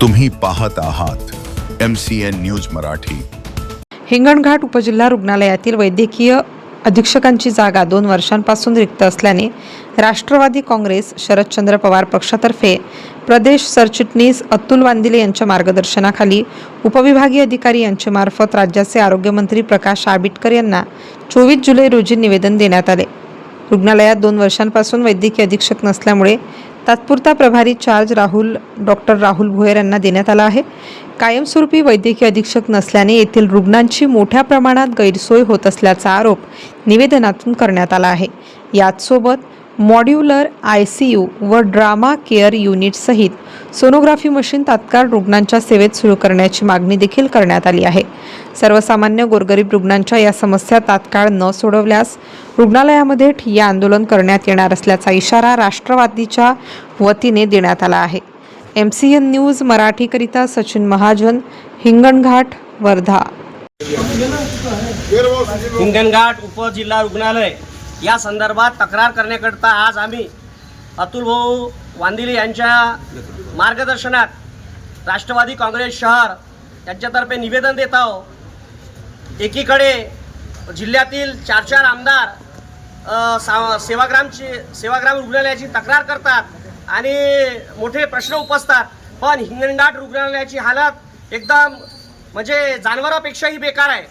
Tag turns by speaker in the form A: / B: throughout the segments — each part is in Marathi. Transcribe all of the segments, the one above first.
A: तुम्ही पाहत आहात M C N news Marathi.
B: Hinganghat उपजिल्हा रुग्णालयातील वैद्यकीय अधीक्षकांची जागा दोन वर्षांपासून रिक्त असल्याने राष्ट्रवादी काँग्रेस शरदचंद्र पवार पक्षातर्फे प्रदेश सरचिटणीस अतुल वांदिले यांच्या मार्गदर्शनाखाली उपविभागीय अधिकारी यांच्यामार्फत राज्याचे आरोग्यमंत्री प्रकाश आबिटकर यांना चोवीस जुलै रोजी निवेदन देण्यात आले. रुग्णालयात दोन वर्षांपासून वैद्यकीय अधीक्षक नसल्यामुळे तात्पुरता प्रभारी चार्ज राहुल डॉक्टर राहुल भोयर यांना देण्यात आला आहे. कायमस्वरूपी वैद्यकीय अधीक्षक नसल्याने येथील रुग्णांची मोठ्या प्रमाणात गैरसोय होत असल्याचा आरोप निवेदनातून करण्यात आला आहे. याचसोबत मॉड्युलर आय सी यू व ड्रामा केअर युनिटसहित सोनोग्राफी मशीन तात्काळ रुग्णांच्या सेवेत सुरू करण्याची मागणी देखील करण्यात आली आहे. सर्वसामान्य गोरगरीब रुग्णांच्या या समस्या तात्काळ न सोडवल्यास रुग्णालयामध्ये ठिय्या आंदोलन करण्यात येणार असल्याचा इशारा राष्ट्रवादीच्या वतीने देण्यात आला आहे. एम सी एन न्यूज मराठीकरिता सचिन महाजन हिंगणघाट वर्धा.
C: हिंगणघाट उपजिल्हा रुग्णालय. या संदर्भात तक्रार करण्याकरता आज आम्ही अतुल भाऊ वांदिले यांच्या मार्गदर्शनात राष्ट्रवादी काँग्रेस शहर यांच्यातर्फे निवेदन देत आहोत. एकीकडे जिल्ह्यातील चार चार आमदार सा सेवाग्रामची सेवाग्राम रुग्णालयाची तक्रार करतात आणि मोठे प्रश्न उपसतात. पण हिंगणघाट रुग्णालयाची हालत एकदम म्हणजे जानवरापेक्षाही बेकार आहे.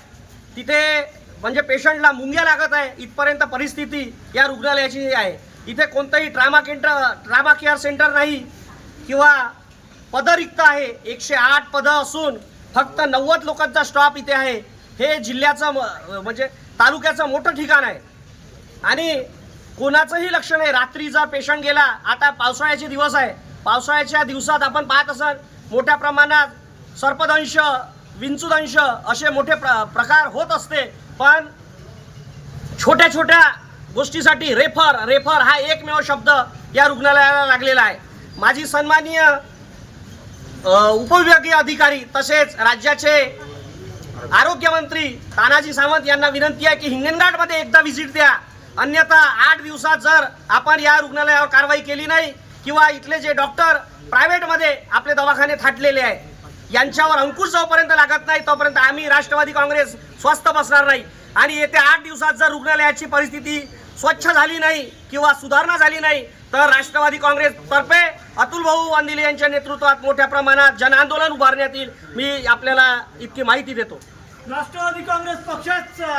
C: तिथे म्हणजे पेशंटला मुंग्या लागत आहे इथपर्यंत परिस्थिती या रुग्णालयाची आहे. इथे कोणतंही ट्रामा केंद्र ट्रामा केअर सेंटर नाही किंवा पदं रिक्त आहे. एकशे आठ पदं असून फक्त नव्वद लोकांचा स्टॉप इथे आहे. हे जिल्ह्याचं म- म्हणजे तालुक्याचं मोठं ठिकाण आहे. आणि कोणाचंही लक्ष नाही. रात्री जर पेशंट गेला आता पावसाळ्याचे दिवस आहे. पावसाळ्याच्या दिवसात आपण पाहत असाल मोठ्या प्रमाणात सर्पदंश विंचुदंश असे मोठे प्र प्रकार होत असते. पण छोट्या छोट्या गोष्टीसाठी रेफर रेफर हा एकमेव शब्द या रुग्णालयाला लागलेला आहे. माझी सन्माननीय उपविभागीय अधिकारी तसेच राज्याचे आरोग्यमंत्री तानाजी सावंत यांना विनंती आहे की हिंगणघाटमध्ये एकदा व्हिजिट द्या. अन्यथा आठ दिवसात जर आपण या रुग्णालयावर कारवाई केली नाही किंवा इथले जे डॉक्टर प्रायव्हेटमध्ये आपले दवाखाने थाटलेले आहे यांच्यावर अंकुश जोपर्यंत लागत नाही तोपर्यंत आम्ही राष्ट्रवादी काँग्रेस स्वस्थ बसणार नाही. आणि येत्या आठ दिवसात जर रुग्णालयाची परिस्थिती स्वच्छ झाली नाही किंवा सुधारणा झाली नाही तर राष्ट्रवादी काँग्रेस तर्फे अतुल भाऊ वांदिले यांच्या नेतृत्वात मोठ्या प्रमाणात जन आंदोलन उभारण्यात येईल. मी आपल्याला इतकी माहिती देतो.
D: राष्ट्रवादी काँग्रेस पक्षाचा.